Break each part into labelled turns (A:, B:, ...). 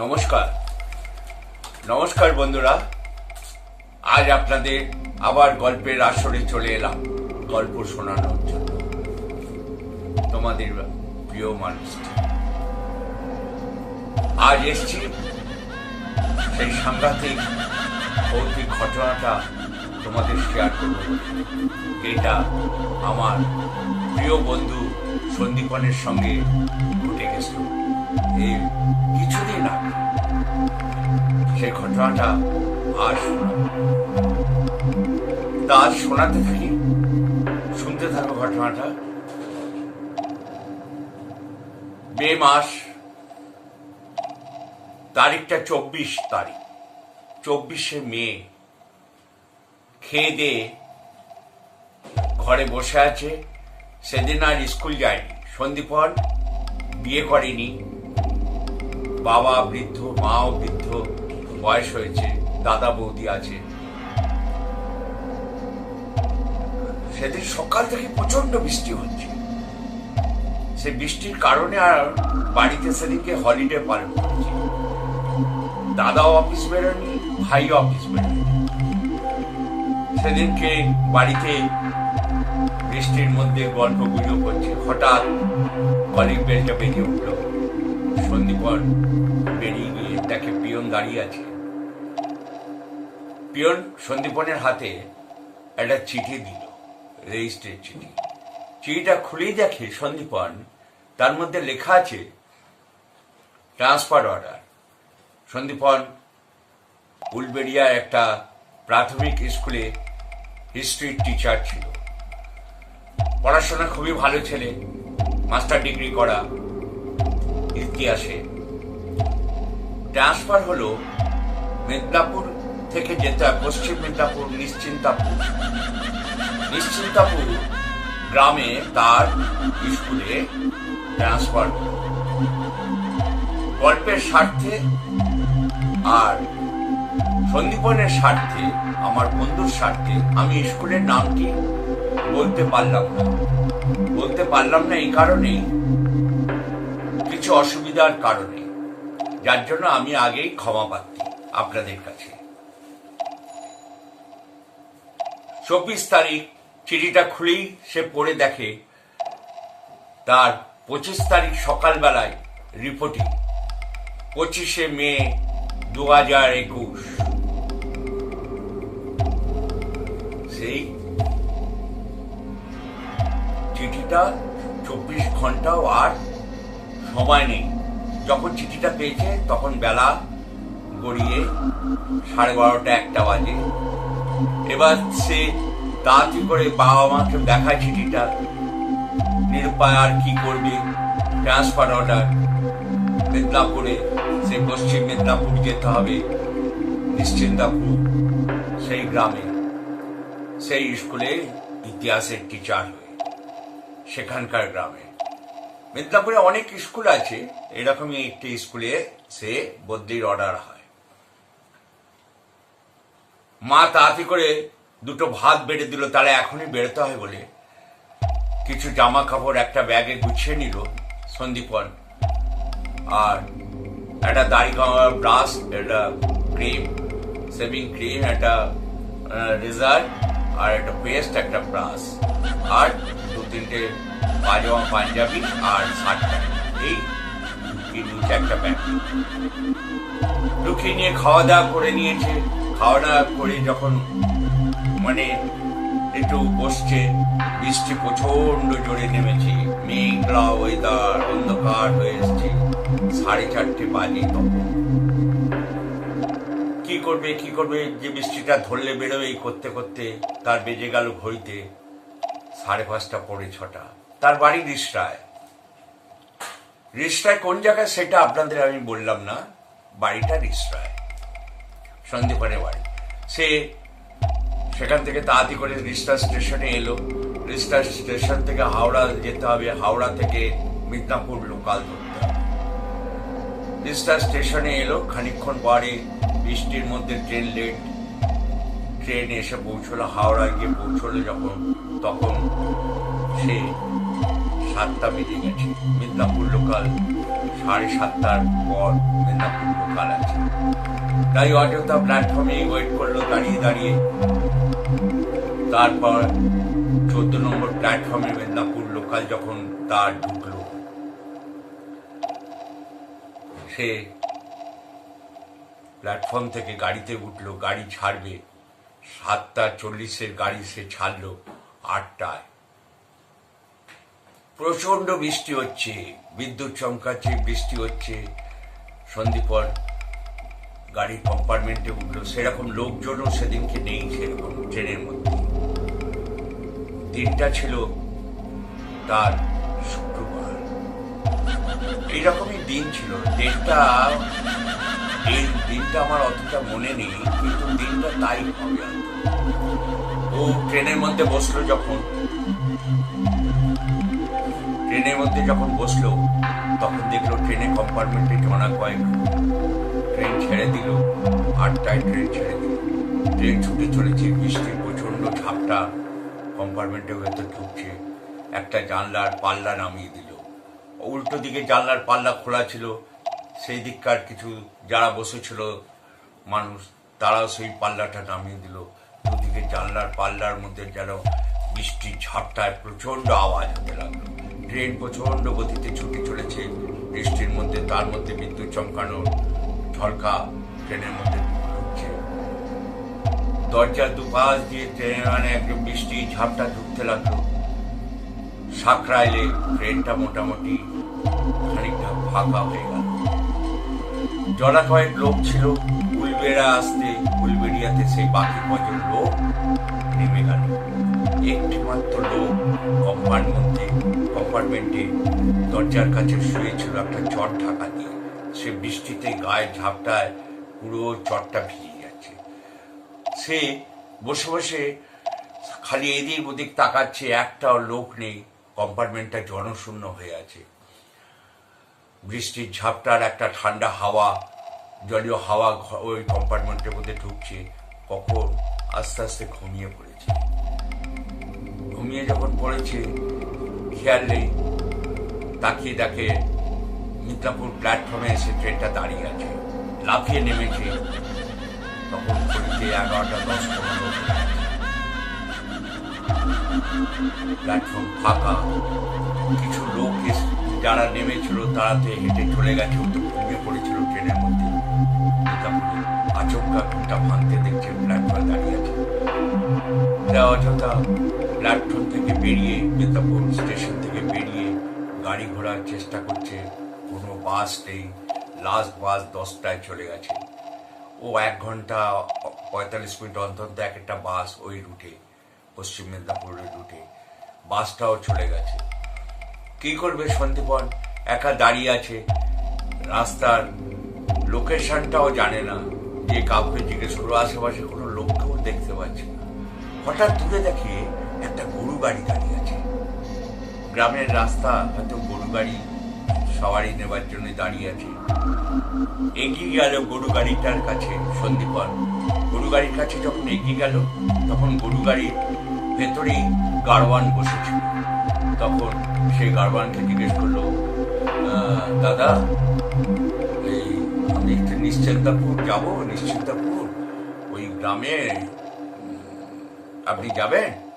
A: নমস্কার। নমস্কার বন্ধুরা, আজ আপনাদের আবার গল্পের আসরে চলে এলাম, গল্প শোনানোর জন্য। তোমাদের প্রিয় মানুষটি আজ এসছি সেই সাংঘাতিক ভৌতিক ঘটনাটা তোমাদের শেয়ার করব এটা আমার প্রিয় বন্ধু সন্দীপনের সঙ্গে ঘটে গেছিল। এই কিছুদিন আগে সেই ঘটনাটা আর তা শোনাতে থাকি, শুনতে থাকো ঘটনাটা। মে মাস, তারিখটা চব্বিশ তারিখ, চব্বিশে মে। খেয়ে দিয়ে ঘরে বসে আছে। সেদিন আর স্কুল যায়নি। সন্দীপন বিয়ে করেনি। বাবা বৃদ্ধ, মাও বৃদ্ধ, বয়স হয়েছে, দাদা বৌদি আছে। সেদিন সকাল থেকে প্রচণ্ড বৃষ্টি হচ্ছে। সে বৃষ্টির কারণে আর বাড়িতে সেদিনকে হলিডে পালন করেছে। দাদাও অফিস বেরোয়নি, ভাইও অফিস বেরোয়নি। সেদিনকে বাড়িতে বৃষ্টির মধ্যে গল্প গুজব করছে হঠাৎ কলিং বেলটা বেজে উঠল। সন্দীপন বেরিয়ে গিয়ে দেখে পিয়ন দাঁড়িয়ে আছে। পিয়ন সন্দীপনের হাতে একটা চিঠি দিল চিঠি। চিঠিটা খুলেই দেখে সন্দীপন তার মধ্যে লেখা আছে ট্রান্সফার অর্ডার সন্দীপন উলবেড়িয়ার একটা প্রাথমিক স্কুলে হিস্ট্রির টিচার ছিল। পড়াশোনা খুবই ভালো ছেলে মাস্টার ডিগ্রি করা। ইতিহাসে ট্রান্সফার হলো মেদিনীপুর থেকে হয়, পশ্চিম মেদিনীপুর নিশ্চিন্তাপুর। নিশ্চিন্তাপুর গ্রামে তার স্কুলে ট্রান্সফার গল্পের স্বার্থে আর সন্দীপনের স্বার্থে, আমার বন্ধুর স্বার্থে আমি স্কুলের নামটি বলতে পারলাম না। বলতে পারলাম না এই কারণেই কিছু অসুবিধার কারণে। যার জন্য আমি আগেই ক্ষমা পাচ্ছি আপনাদের কাছে। চব্বিশ তারিখ, চিঠিটা খুলেই সে পড়ে দেখে তার পঁচিশ তারিখ সকালবেলায় রিপোর্টিং। পঁচিশে মে দু হাজার একুশ। সেই চিঠিটা চব্বিশ ঘন্টাও আর সময় নেই। যখন চিঠিটা পেয়েছে, তখন বেলা গড়িয়ে সাড়ে বারোটা একটা বাজে। এবার সে তাড়াতাড়ি করে বাবা মাকে দেখায় চিঠিটা। নিরুপায় আর কি করবে? ট্রান্সফার অর্ডার মেদিনীপুরে, সে পশ্চিম মেদিনীপুর যেতে হবে। নিশ্চিন্তাপুর, সেই গ্রামে, সেই স্কুলে ইতিহাসের টিচার হয়ে, সেখানকার গ্রামে। মেদিনীপুরে অনেক স্কুল আছে, এরকমই একটি স্কুলে সে বদলির অর্ডার হয়। মা তাড়াতাড়ি করে দুটো ভাত বেড়ে দিল তাহলে এখনই বেরোতে হয় বলে। কিছু জামা কাপড় একটা ব্যাগে গুছিয়ে নিল সন্দীপন, আর একটা দাড়ি কামার ব্রাশ, একটা ক্রিম, সেভিং ক্রিম, একটা রেজাল্ট, আর একটা পেস্ট, একটা ব্রাশ। আর তিনটে পাজামা পাঞ্জাবি আর শার্ট এই একটা ব্যাগ লুকিয়ে নিয়ে খাওয়া দাওয়া করে নিয়েছে। খাওয়া দাওয়া করে যখন মানে একটু বসছে, বৃষ্টি প্রচণ্ড জোরে নেমেছে। মেঘলা ওয়েদার অন্ধকার হয়ে এসছে। সাড়ে চারটে বাজে তখন। কি করবে কি করবে যে বৃষ্টিটা ধরলে বেরোবে করতে করতে, তার বেজে গেল ঘড়িতে। সাড়ে পাঁচটা পড়ে ছটা। তার বাড়ি রিসরায় রিসরায় কোন জায়গায়? সেটা আপনাদের আমি বললাম না। বাড়িটা রিসরায় সন্দীপনের বাড়ি। সে সেখান থেকে তাড়াতাড়ি করে রিস্টা স্টেশনে এলো। রিস্টা স্টেশন থেকে হাওড়া যেতে হবে। হাওড়া থেকে মিদনাপুর লোকাল ধরতে হবে। রিস্টা স্টেশনে এলো। খানিকক্ষণ পরে বৃষ্টির মধ্যে ট্রেন লেট। ট্রেন এসে পৌঁছলো। হাওড়া গিয়ে পৌঁছলো যখন তখন সে সাতটা বেজে গেছে মিদনাপুর লোকাল সাড়ে সাতটার পর মেদিনীপুর লোকাল আছে। তাই অযোধ্যা প্ল্যাটফর্মে ওয়েট করল, দাঁড়িয়ে দাঁড়িয়ে। তারপর চোদ্দ নম্বর প্ল্যাটফর্মে মেদিনীপুর লোকাল যখন তার ঢুকলো, সে প্ল্যাটফর্ম থেকে গাড়িতে উঠল, গাড়ি ছাড়বে। সাতটা চল্লিশের গাড়ি সে ছাড়লো। আটটায়। প্রচণ্ড বৃষ্টি হচ্ছে, বিদ্যুৎ চমকাচ্ছে বৃষ্টি হচ্ছে, সন্দীপর গাড়ির কম্পার্টমেন্টে উঠল। সেরকম লোকজনও সেদিনকে নেই সেরকম ট্রেনের মধ্যে। দিনটা ছিল তার শুক্রবার। এইরকমই দিন ছিল। ডেটটা দিন দিনটা আমার অতটা মনে নেই, কিন্তু দিনটা তাই হবে। ও ট্রেনের মধ্যে বসল যখন, ট্রেনের মধ্যে যখন বসল, তখন দেখল ট্রেনে কম্পার্টমেন্টে জনা কয়েক ট্রেন ছেড়ে দিল, আটটায় ট্রেন ছেড়ে দিল। ট্রেন ছুটে চলেছে বৃষ্টির প্রচণ্ড ঝাপটা কম্পার্টমেন্টের ভেতর ঢুকছে। একটা জানলার পাল্লা নামিয়ে দিল। উল্টো দিকে জানলার পাল্লা খোলা ছিল, সেই দিককার কিছু যারা বসেছিল মানুষ, তারাও সেই পাল্লাটা নামিয়ে দিল। দুদিকে জানলার পাল্লার মধ্যে যেন বৃষ্টির ঝাপটায় প্রচণ্ড আওয়াজ হতে লাগল। ট্রেন প্রচণ্ড গতিতে ছুটে চলেছে। বৃষ্টির মধ্যে, তার মধ্যে বিদ্যুৎ চমকানো ঝলকা ট্রেনের মধ্যে ঢুকছে। দরজার দুপাশ দিয়ে ট্রেনে মানে একদম বৃষ্টি ঝাপটা ঢুকতে লাগল। সাকরা এলে ট্রেনটা মোটামুটি খানিকটা ফাঁকা হয়ে গেল। জলা কয়েক লোক ছিল। উলবেড়া আসতে উলবেড়িয়াতে সেই বাকি গেল একটি মাত্র লোক কম্পার্টমেন্টে কম্পার্টমেন্টে দরজার কাছে শুয়েছিল একটা চট ঢাকা দিয়ে। সে বৃষ্টিতে গায়ে ঝাপটায় পুরো চটটা ভিজে যাচ্ছে সে বসে বসে খালি এদিক ওদিক তাকাচ্ছে, একটাও লোক নেই, কম্পার্টমেন্টটা জনশূন্য হয়ে আছে। বৃষ্টির ঝাপটার একটা ঠান্ডা হাওয়া, জলীয় হাওয়া ওই কম্পার্টমেন্টের মধ্যে ঢুকছে, কখন? আস্তে আস্তে ঘুমিয়ে পড়েছে। ঘুমিয়ে যখন পড়েছে, খেয়াল নেই। তাকিয়ে দেখে মিদনাপুর প্ল্যাটফর্মে এসে ট্রেনটা দাঁড়িয়ে আছে। লাফিয়ে নেমেছে। তখন ঘড়িতে এগারোটা দশ পনেরো। প্ল্যাটফর্ম ফাঁকা। কিছু লোক যারা নেমেছিল তারাতে হেঁটে চলে গেছে ও তো ঘুমিয়ে পড়েছিল ট্রেনের মধ্যে। আচমকা ঘুমটা ভাঙতে দেখছে প্ল্যাটফর্মে দাঁড়িয়ে আছে। অযথা প্ল্যাটফর্ম থেকে বেরিয়ে মিদনাপুর স্টেশন থেকে বেরিয়ে গাড়ি ঘোড়ার চেষ্টা করছে, কোনো বাস নেই। লাস্ট বাস দশটায় চলে গেছে। ও এক ঘণ্টা পঁয়তাল্লিশ মিনিট অন্তর এক একটা বাস ওই রুটে, পশ্চিম মেদিনীপুরের রুটে। বাসটাও চলে গেছে। কি করবে সন্দীপন? একা দাঁড়িয়ে আছে। রাস্তার লোকেশনটাও জানে না। যে কাউকে জিজ্ঞেস করো, আশেপাশে কোনো লোককেও দেখতে পাচ্ছে না। হঠাৎ দূরে দেখে একটা গরু গাড়ি দাঁড়িয়ে আছে। গ্রামের রাস্তা হয়তো গরু গাড়ি সবারই নেবার জন্য দাঁড়িয়ে আছে। এগিয়ে গেল গরু গাড়িটার কাছে সন্দীপন। গরু গাড়ির কাছে যখন এগিয়ে গেল তখন গরু গাড়ির ভেতরেই গাড়োয়ান বসেছিল। তখন সেই গাড়োয়ানকে জিজ্ঞেস করল "আহ, দাদা এই আমি একটু নিশ্চিন্তাপুর যাব নিশ্চিন্তাপুর। ওই গ্রামে আপনি যাবেন?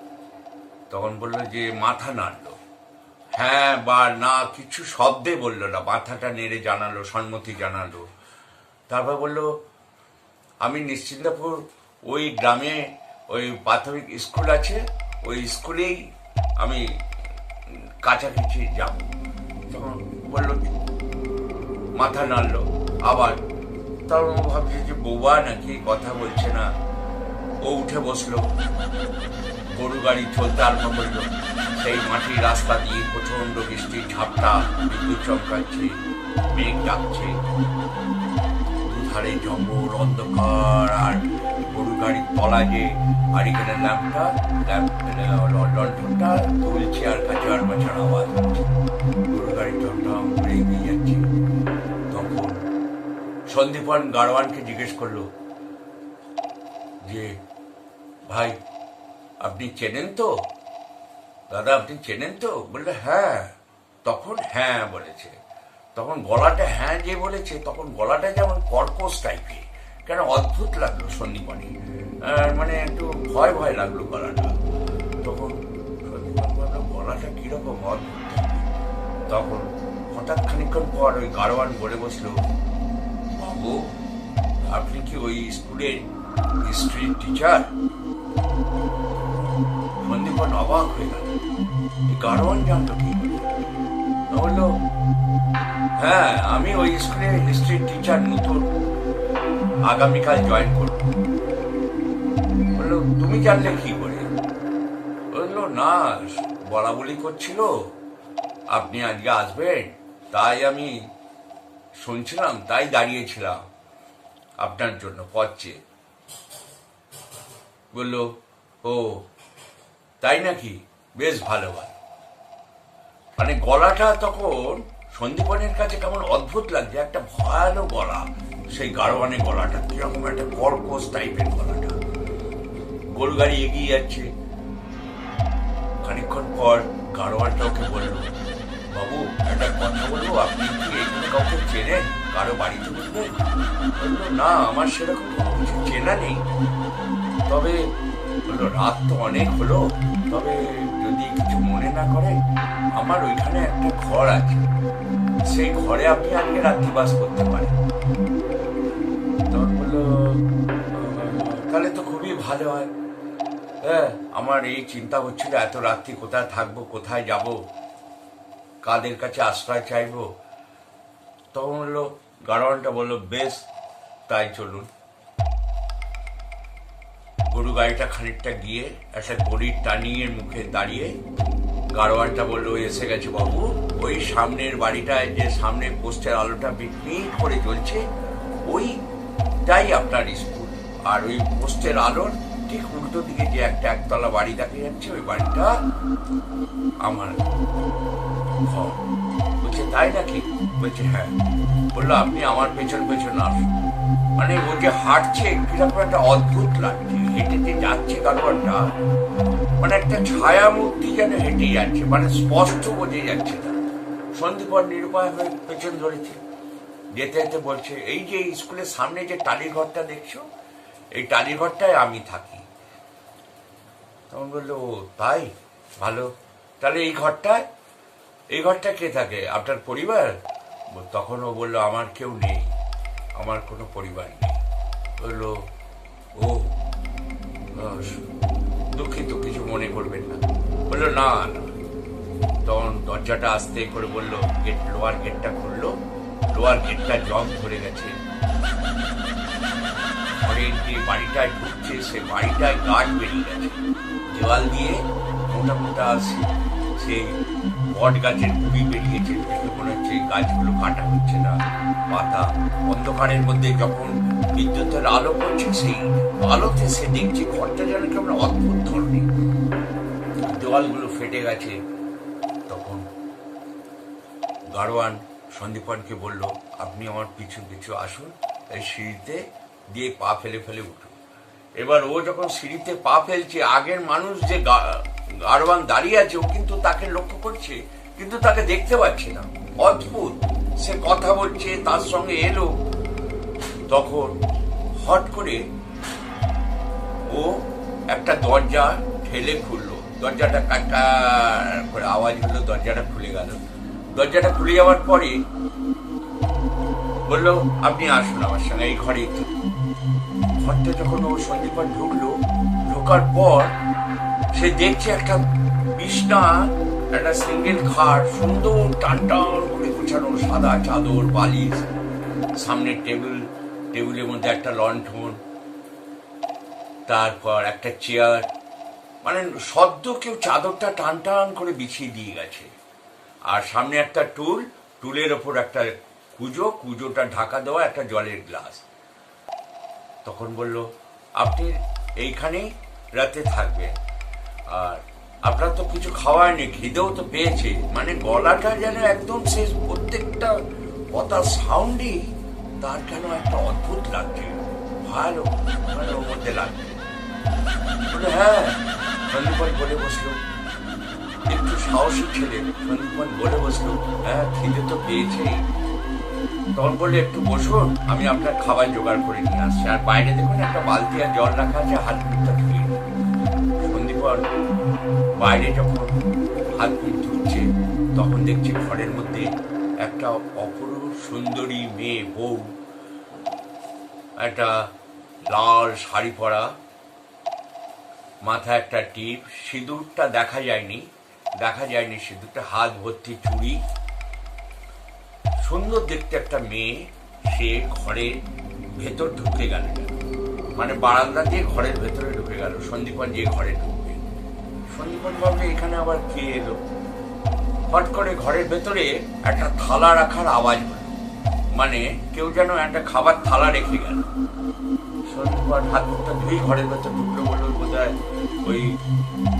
A: তখন বলল যে, মাথা নাড়লো। হ্যাঁ বা না, কিছু শব্দে বলল না। মাথাটা নেড়ে জানালো, সম্মতি জানালো। তারপর বলল, আমি নিশ্চিন্তাপুর ওই গ্রামে ওই প্রাথমিক স্কুল আছে, ওই স্কুলেই আমি কাছাকাছি যাব। তখন বলল, মাথা নাড়লো। আবার তখন ভাবছে যে বৌবা নাকি কথা বলছে না। ও উঠে বসল। গরু গাড়ি চলতে আরম্ভ করল। সেই মাটির রাস্তা দিয়ে প্রচণ্ড বৃষ্টির ঝাপটা, বিদ্যুৎ চমকাচ্ছে, মেঘ ডাকছে। দুধারে জঙ্গল অন্ধকার, আর গরু গাড়ির তলা যে হারিকেনের ল্যাম্পটা, ল্যাম্প লন্ঠনটা তুলছে আর কাচার মাচার আওয়াজ। হচ্ছে গরু গাড়ি টমটম করে এগিয়ে যাচ্ছে। তখন সন্দীপন গাড়োয়ানকে জিজ্ঞেস করল যে, ভাই আপনি চেনেন তো? দাদা, আপনি চেনেন তো? বললে হ্যাঁ। তখন হ্যাঁ বলেছে। তখন গলাটা হ্যাঁ যে বলেছে, তখন গলাটা যেমন কর্কশ টাইপের। কেন অদ্ভুত লাগল সন্দীপনে মানে একটু ভয় ভয় লাগল গলাটা। তখন গলাটা কীরকম অদ্ভুত তখন হঠাৎ খানিকক্ষণ পর ওই গারোয়ান বলে বসল, বাবু, আপনি কি ওই স্কুলের হিস্ট্রির টিচার সন্দীপন অবাক হয়ে গেল। এই গারোয়ান জানলো কি? বলল হ্যাঁ আমি ওই স্কুলের হিস্ট্রির টিচার নতুন আগামীকাল জয়েন করব। বলল, তুমি জানলে কি করে? বলল, না বলা বলি করছিল। আপনি আজকে আসবেন, তাই আমি শুনছিলাম, তাই দাঁড়িয়েছিলাম আপনার জন্য পথে বলল, ও তাই নাকি? বেশ ভালো ভালো মানে গলাটা তখন সন্দীপনের কাছে কেমন অদ্ভুত লাগছে, একটা ভয়ালো গলা। সেই গাড়োয়ানের গলাটা, কীরকম একটা কর্কশ টাইপের গলাটা। গরু গাড়ি এগিয়ে যাচ্ছে। খানিকক্ষণ পর গাড়োয়ানটা ওকে বলল, বাবু, একটা কথা বলব? আপনি কি এখানে কাউকে চেনেন? কারও বাড়িতে বুঝবেন না, আমার সেরকম চেনা নেই। তবে রাত তো অনেক হলো, তবে যদি কিছু মনে না করে, আমার ওইখানে একটা ঘর আছে। সেই ঘরে আপনি আজকে রাত্রিবাস করতে পারেন। বলল তাহলে তো খুবই ভালো হয়। হ্যাঁ আমার এই চিন্তা হচ্ছিল এত রাত্রি কোথায় থাকব, কোথায় যাব? কাদের কাছে আশ্রয় চাইব? তখন বলল গাড়োয়ানটা বলল, বেশ, তাই চলুন। গরু গাড়িটা খানিকটা গিয়ে একটা গড়ির টানিয়ে মুখে দাঁড়িয়ে গাড়োয়ানটা বলল, এসে গেছে বাবু। ওই সামনের বাড়িটায় যে সামনে পোস্টের আলোটা মিটমিট করে জ্বলছে, ওইটাই আপনার স্কুল। আর ওই পোস্টের আলোর ঠিক উল্টো দিকে যে একটা একতলা বাড়ি দেখা যাচ্ছে, ওই বাড়িটা আমার ঘর। বলছে, তাই নাকি? বলছে হ্যাঁ। বলল, আপনি আমার পেছন পেছন মানে ও যে হাঁটছে, কীরকম একটা অদ্ভুত লাগছে। হেঁটে যে যাচ্ছে মানে একটা ছায়া মূর্তি যেন হেঁটে যাচ্ছে মানে স্পষ্ট বোঝে যাচ্ছে না। নিরুপায় হয়ে পেছন ধরেছে। যেতে যেতে বলছে, এই যে স্কুলের সামনে যে টালির ঘরটা দেখছ, এই টালির ঘরটায় আমি থাকি। তখন বলল তাই? ভালো। তাহলে এই ঘরটায়? এই ঘরটা কে থাকে? আপনার পরিবার? তখন ও বলল, আমার কেউ নেই, আমার কোনো পরিবার নেই। বলল, ও দুঃখিত, কিছু মনে করবেন না। বলল, না তখন দরজাটা আসতে করে বলল, গেট, লোয়ার গেটটা খুললো। লোয়ার গেটটা জং ধরে গেছে। বাড়িটায় ঢুকছে, সে বাড়িটায় গাছ বেরিয়ে গেছে। দেওয়াল দিয়ে মোটা মোটা সে- বট গাছের গুড়ি বেরিয়েছে মনে হচ্ছে গাছগুলো কাটা হচ্ছে না। পাতা অন্ধকারের মধ্যে যখন বিদ্যুতের আলো পড়ছে, সেই আলোতে সে দেখছে ঘরটা যেন কেমন অদ্ভুত ধরনের। দেওয়ালগুলো ফেটে গেছে। তখন গাড়োয়ান সন্দীপনকে বলল, আপনি আমার পিছু পিছু আসুন, এই সিঁড়িতে দিয়ে পা ফেলে ফেলে উঠুন। এবার ও যখন সিঁড়িতে পা ফেলছে, আগের মানুষ যে গা- দাঁড়িয়ে আছে, ও কিন্তু তাকে লক্ষ্য করছে, কিন্তু তাকে দেখতে পাচ্ছে না। অদ্ভুত। সে কথা বলছে, তার সঙ্গে এলো। তখন হট করে ও একটা দরজা ঠেলে খুললো। দরজাটা কাটা করে আওয়াজ হলো, দরজাটা খুলে গেল। দরজাটা খুলে যাওয়ার পরে বলল, আপনি আসুন আমার সঙ্গে, এই ঘরে ঘরটা যখন ও সন্দীপন ঢুকলো, ঢোকার পর সে দেখছে একটা বিছনা একটা সিঙ্গেল খাট সুন্দর টান টান করে গোছানো সাদা চাদর, বালিশ। সামনে টেবিল, টেবিলের মধ্যে একটা লণ্ঠন, তারপর একটা চেয়ার। মানে সদ্য কেউ চাদরটা টান টান করে বিছিয়ে দিয়ে গেছে। আর সামনে একটা টুল, টুলের ওপর একটা কুজো, কুজোটা ঢাকা দেওয়া একটা জলের গ্লাস। তখন বলল, আপনি এইখানেই রাতে থাকবেন। আর আপনার তো কিছু খাওয়ার নেই খিদেও তো পেয়েছে। মানে গলাটা যেন একদম শেষ প্রত্যেকটা কথা সাউন্ডই তার কেন একটা অদ্ভুত লাগছে। ভালো মানে ওর মধ্যে লাগছে। হ্যাঁ সন্দীপন বলে বসল। একটু সাহসী ছেলে, সন্দীপন বলে বসল। হ্যাঁ খিদে তো পেয়েছেই। তখন বললে, একটু বসুন, আমি আপনার খাবার জোগাড় করে নিয়ে আসছি। আর বাইরে দেখুন, একটা বালতি আর জল রাখা আছে, হাত সন্দীপন বাইরে যখন হাত ধুচ্ছে, তখন দেখছি ঘরের মধ্যে একটা অপরূপ সুন্দরী মেয়ে বউ, একটা লাল শাড়ি পরা, মাথায় একটা টিপ, সিঁদুরটা দেখা যায়নি দেখা যায়নি সিঁদুরটা, হাত ভর্তি চুড়ি। সুন্দর দেখতে একটা মেয়ে, সে ঘরে ভেতর ঢুকে গেল। মানে বারান্দা দিয়ে ঘরের ভেতরে ঢুকে গেল, সন্দীপন যে ঘরে ঢুকবে সন্দীপন ভাবলে এখানে আবার কে এলো? হট করে ঘরের ভেতরে একটা থালা রাখার আওয়াজ মানে কেউ যেন একটা খাবার থালা রেখে গেল। সন্দীপন হাত মুখটা ধুই ঘরের ভেতর ঢুকলো বলল বোধ ওই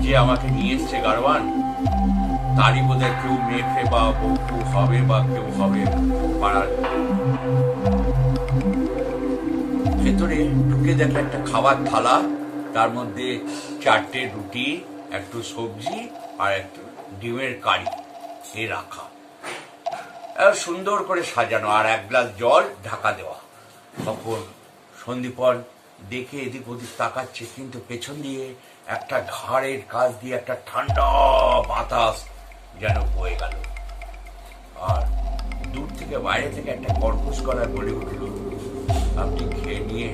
A: যে আমাকে নিয়ে এসছে গারওয়ান তারই বোধ হয় কেউ মেয়ে বা বউ হবে বা কেউ হবে পাড়ার। ভেতরে ঢুকে দেখলে একটা খাবার থালা, তার মধ্যে চারটে রুটি একটু সবজি আর একটু ডিমের কারি এ রাখা। সুন্দর করে সাজানো আর এক গ্লাস জল ঢাকা দেওয়া। তখন সন্দীপন দেখে এদিক ওদিক তাকাচ্ছে, কিন্তু পেছন দিয়ে একটা ঘাড়ের কাজ দিয়ে একটা ঠান্ডা বাতাস যেন বয়ে গেল। আর দূর থেকে বাইরে থেকে একটা কর্কশ গলায় বলে উঠল। আপনি খেয়ে নিয়ে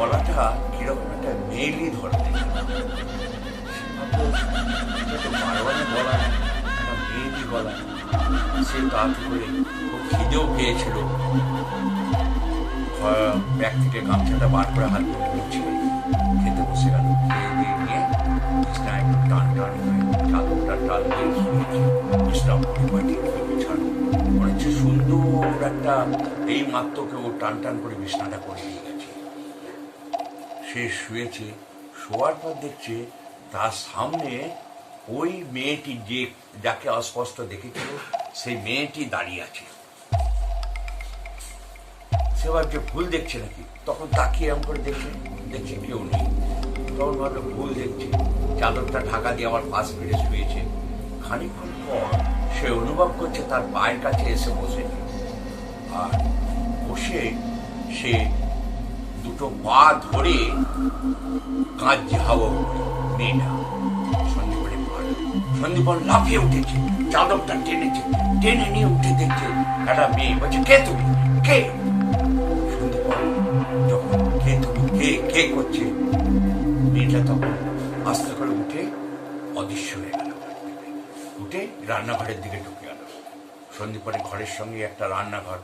A: গলাটা কীরকম একটা মেয়েলি গলা সে তাড়াতাড়ি করে খিদেও পেয়েছিল। ব্যাগ থেকে গামছাটা বার করে হাত ধুচ্ছে খেতে বসে গেল। নিয়ে টান টান করে মনে হচ্ছে সুন্দর একটা, এই মাত্র কেউ টান টান করে বিছনাটা করে গেছে সে শুয়েছে শোয়ার পর দেখছে তার সামনে ওই মেয়েটি যে, যাকে অস্পষ্ট দেখেছিল, সেই মেয়েটি দাঁড়িয়ে আছে। সে ভাবছে ভুল দেখছে নাকি, তখন তাকিয়ে এমন করে দেখছে দেখছে কেউ নেই। তখন ভাবলো ভুল দেখছে, চাদরটা ঢাকা দিয়ে আমার পাশ ফিরে শুয়েছে। খানিকক্ষণ পর সে অনুভব করছে তার পায়ের কাছে এসে বসে। আর বসে সে দুটো পা ধরে হাওয়া উপরে মেয়েটা সন্দীপনে পারে সন্দীপন লাফিয়ে উঠেছে, চাদরটা টেনেছে, টেনে নিয়ে উঠে দেখছে একটা মেয়ে। বলছে, কে তুমি? কে? সন্দীপন যখন কে তুমি? কে? কে করছে? মেয়েটা তখন আস্তে করে উঠে অদৃশ্য হয়ে গেল। উঠে রান্নাঘরের দিকে ঢুকে গেল। সন্দীপনের ঘরের সঙ্গে একটা রান্নাঘর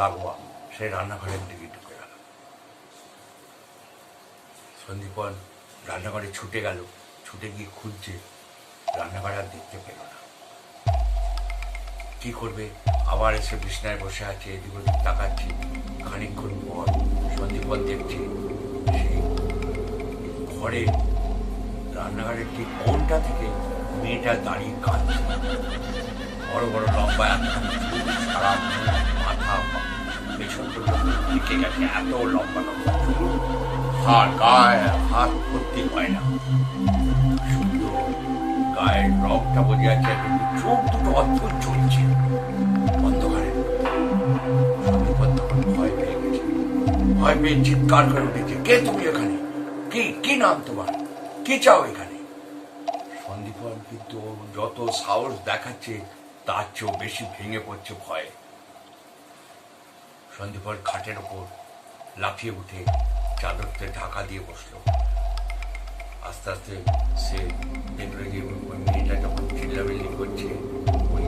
A: লাগোয়া, সেই রান্নাঘরের দিকে ঢুকে গেল সন্দীপন রান্নাঘরে ছুটে গেল, ছুটে গিয়ে খুঁজছে, রান্নাঘরে আর দেখতে পেল না। কি করবে? আবার এসে বিছনায় বসে আছে, এদিক ওদিক তাকাচ্ছে। খানিকক্ষণ পর সন্দীপন দেখছে সেই ঘরে রান্নাঘরের ঠিক কোনটা থেকে মেয়েটা দাঁড়িয়ে কাঁদছে। বড় বড় লম্বা সারা মাথা, পেছন পর্যন্ত গেছে, এত লম্বা লম্বা চুল গায়ে হাত ভর্তি হয় না। সুন্দর গায়ের রংটা বোঝা চোখ দুটো অদ্ভুত চলছে অন্ধকারে সন্দীপন তখন ভয় পেয়ে গেছে। ভয় পেয়ে চিৎকার করে উঠেছে, কে তুমি এখানে? কি কি নাম তোমার? কি চাও এখানে? সন্দীপন কিন্তু যত সাহস দেখাচ্ছে, তার চেয়েও বেশি ভেঙে পড়ছে ভয়ে। সন্দীপন খাটের ওপর লাফিয়ে উঠে চাদরতে ঢাকা দিয়ে বসল। আস্তে আস্তে সে দেখল যে ওই মেয়েটা যখন চিল্লামিল্লি করছে, ওই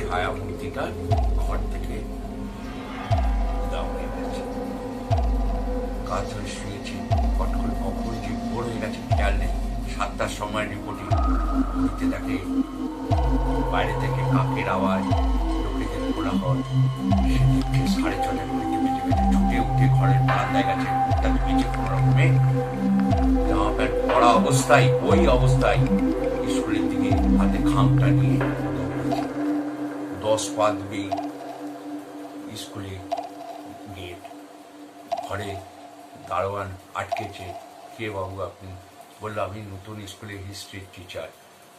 A: ছায়া মূর্তিটা ঘর থেকে হয়ে গেছে। কাজ শুয়েছে করে কখন যে হয়ে গেছে, খেয়াল নেই। সাতটার সময় রিপোর্টিং ঘুরতে দেখে বাইরে থেকে কাকের আওয়াজ, লোকেদের কোলাহল। সে সাড়ে ছটা ঘড়িতে বেজে গেছে ছুটে ঘরের বারান্দায় গেছে মুখটা ধুয়েছে কোনো রকমে জামা প্যান্ট অবস্থায় ওই অবস্থায় স্কুলের দিকে হাতে খামটা নিয়ে দশ পা দূরে স্কুলে গেট ঘরে দারোয়ান আটকেছে কে বাবু আপনি বলল আমি নতুন স্কুলে হিস্ট্রির টিচার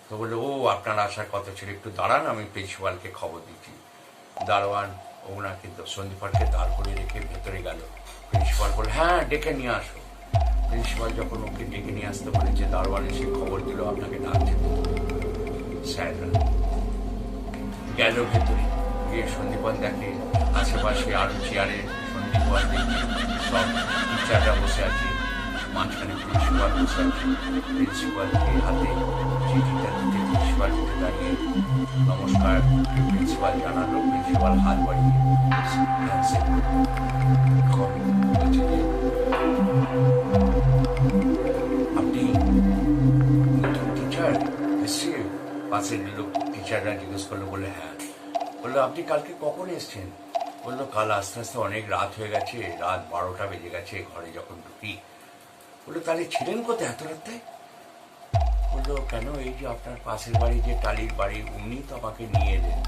A: তো বলল ও আপনার আসার কথা ছিল একটু দাঁড়ান আমি প্রিন্সিপালকে খবর দিচ্ছি দারোয়ান ওনাকে সন্দীপারকে দাঁড় করে রেখে ভেতরে গেল। প্রিন্সিপাল বলে হ্যাঁ ডেকে নিয়ে আসো। প্রিন্সিপাল যখন ওকে ডেকে নিয়ে আসতে বলেছে দারবারে এসে খবর দিল, আপনাকে ডাকছে স্যাররা গেল ভেতরে। গিয়ে সন্দীপন দেখে, আশেপাশে আরও চেয়ারে সন্দীপন সব টিচাররা বসে আছে। মাঝখানে প্রিন্সিপাল বসে আছে প্রিন্সিপালকে হাতে চিঠিটা দিতে প্রিন্সিপাল উঠে দাঁড়িয়ে নমস্কার, প্রিন্সিপাল জানালো, প্রিন্সিপাল হাত বাড়িয়ে আপনি নতুন টিচার এসছে পাশের লোক টিচাররা জিজ্ঞেস করল বলে হ্যাঁ। বলল, আপনি কালকে কখন এসছেন? বলল, কাল আস্তে আস্তে অনেক রাত হয়ে গেছে, রাত বারোটা বেজে গেছে, ঘরে যখন ঢুকি। বলল, তাহলে ছিলেন কোথায় এত রাতে বলল, কেন? এই যে আপনার পাশের বাড়ি যে টালির বাড়ি, উনি তো আমাকে নিয়ে এলেন।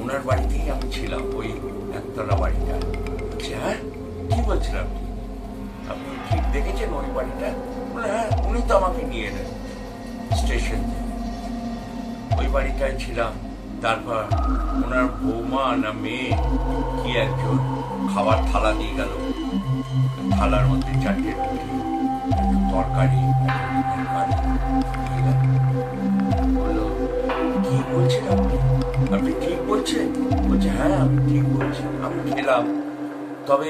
A: ওনার বাড়িতেই আমি ছিলাম, ওই একতলা বাড়িটা। বলছে হ্যাঁ? কি বলছেন আপনি? আপনি ঠিক দেখেছেন ওই বাড়িটা? বলে হ্যাঁ উনি তো আমাকে নিয়ে এলেন স্টেশন ওই বাড়িটায় ছিলাম। তারপর ওনার বৌমা না মেয়ে, কি একজন খাবার থালা দিয়ে গেল। থালার মধ্যে চারটে রুটি তরকারি কি বলছেন আপনি? আপনি ঠিক বলছেন? বলছে হ্যাঁ আমি ঠিক বলছি, আমি খেলাম। তবে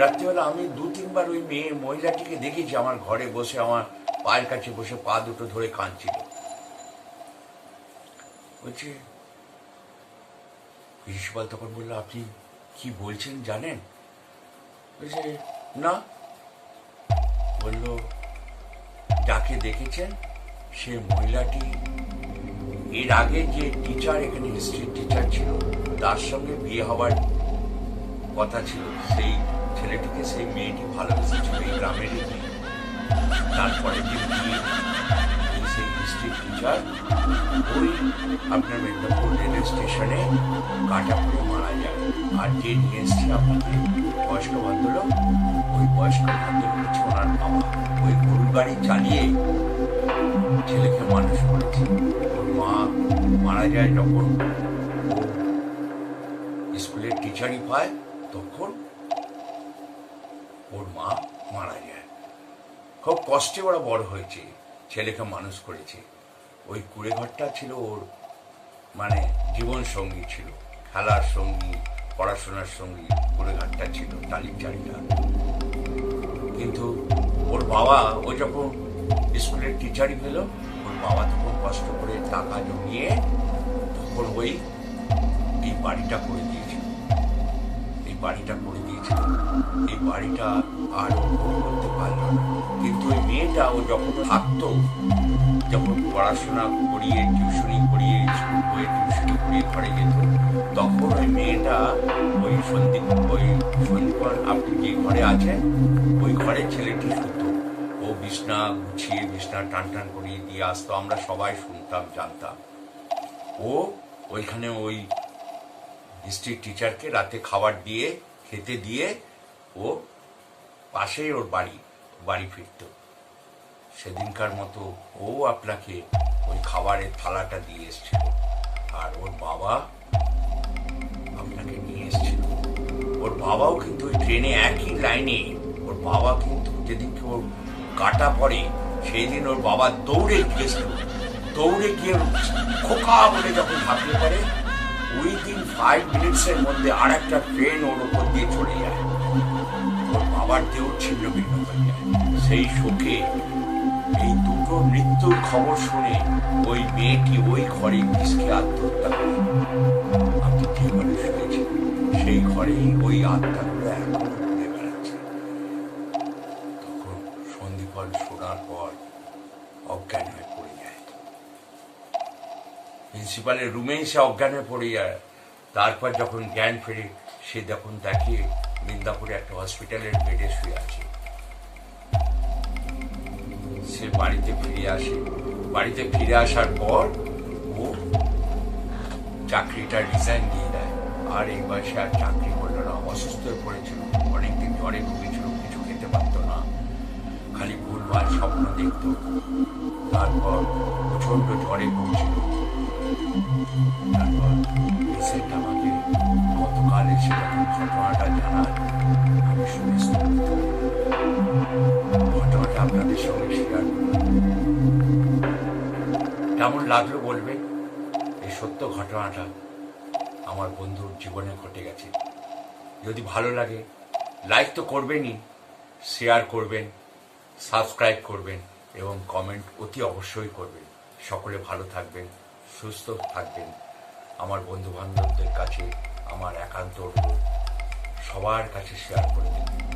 A: রাত্রিবেলা আমি দু তিনবার ওই মেয়ে মহিলাটিকে দেখেছি আমার ঘরে বসে, আমার পায়ের কাছে বসে পা দুটো ধরে কাঁদছিল। বলছে প্রিন্সিপাল তখন বলল, আপনি কি বলছেন জানেন? বলছে না? বলল, যাকে দেখেছেন, সে মহিলাটি এর আগে যে টিচার এখানে হিস্ট্রির টিচার ছিল, তার সঙ্গে বিয়ে হওয়ার কথা ছিল। সেই ছেলেটিকে, সেই মেয়েটি ভালোবেসেছিল এই গ্রামেরই মেয়ে তারপরে যে বিয়ে সেই হিস্ট্রি টিচার ওই আপনার মেদিনীপুর রেল স্টেশনে কাটা মারা যায়। আর যে নিয়ে এসছে আপনাকে বয়স্ক ভদ্রলোক ওই বয়স্ক ওনার বাবা ওই গরু গাড়ি চালিয়ে ছেলেকে মানুষ করেছে। ওর মা মারা যায় যখন স্কুলের টিচারই পায়, তখন ওর মা মারা যায়। খুব কষ্টে ওরা বড় হয়েছে, ছেলেকে মানুষ করেছে। ওই কুড়ে ঘরটা ছিল ওর মানে জীবন সঙ্গী ছিল, খেলার সঙ্গী পড়াশোনার সঙ্গে কুড়ে ঘরটা ছিল, টালির চারিটা। কিন্তু ওর বাবা, ও যখন স্কুলের টিচারই পেল, ওর বাবা তখন কষ্ট করে টাকা জমিয়ে তখন ওই, এই বাড়িটা করে দিয়েছিল। এই বাড়িটা করে দিয়েছিল। এই বাড়িটা আর করতে পারল না। কিন্তু ওই মেয়েটা, ও যখন থাকতো যখন পড়াশোনা করিয়ে টিউশনি করিয়ে স্কুল বইয়ে টিউশনি করিয়ে ঘরে যেত, তখন ওই মেয়েটা ওই সন্দীপ, ওই সন্দীপন আপনি যে ঘরে আছেন, ওই ঘরে ছেলেটি শুতো ও বিছনা গুছিয়ে, বিছনা টান টান করিয়ে দিয়ে আসতো, আমরা সবাই শুনতাম, জানতাম। ও ওইখানে ওই হিস্ট্রি টিচারকে রাতে খাবার দিয়ে, খেতে দিয়ে, ও পাশেই ওর বাড়ি বাড়ি ফিরত। সেদিনকার মতো ও আপনাকে ওই খাবারের থালাটা দিয়ে এসেছিল। আর ওর বাবা আপনাকে নিয়ে এসেছিল। ওর বাবাও কিন্তু ওই ট্রেনে একই লাইনে। ওর বাবা কিন্তু যেদিনকে ওর কাটা পড়ে সেই দিন ওর বাবা দৌড়ে গিয়েছিল। দৌড়ে গিয়ে খোকা বলে যখন ঝাঁপিয়ে পড়ে, উইদিন ফাইভ মিনিটসের মধ্যে আর একটা ট্রেন ওর উপর দিয়ে চলে যায়। ওর বাবার দেহ ছিন্ন ভিন্ন হয়ে যায়। সেই শোকে এই দুটো মৃত্যুর খবর শুনে ওই মেয়েটি ওই ঘরে বিষকে আত্মহত্যা করে। ঘরে শুনেছেন সেই ঘরেই ওই প্রিন্সিপালের রুমেই সে অজ্ঞান হয়ে পড়ে যায়। তারপর যখন জ্ঞান ফেরে, সে যখন দেখে বৃন্দাপুরে একটা হসপিটালের বেডে শুয়ে আছে। সে বাড়িতে ফিরে আসে। বাড়িতে ফিরে আসার পর ও চাকরিটা রিজাইন দিয়ে দেয়। আর এই বয়সে আর চাকরি করল না। অসুস্থ হয়ে পড়েছিল। অনেকদিন জ্বরে ভুগেছিল কিছু খেতে পারতো না। খালি ভুলভাল স্বপ্ন দেখত। তারপর প্রচণ্ড জ্বরে ভুগছিল। তারপর আমাকে গতকাল এসে ঘটনাটা জানায়। আমি শুনে। ঘটনাটা আপনাদের সঙ্গে শেয়ার কেমন লাগল বলবেন এই সত্য ঘটনাটা আমার বন্ধুর জীবনে ঘটে গেছে। যদি ভালো লাগে লাইক তো করবেনই শেয়ার করবেন সাবস্ক্রাইব করবেন এবং কমেন্ট অতি অবশ্যই করবেন। সকলে ভালো থাকবেন, সুস্থ থাকবেন। আমার বন্ধু বান্ধবদের কাছে, আমার একান্ত অনুরোধ। সবার কাছে শেয়ার করে দিন।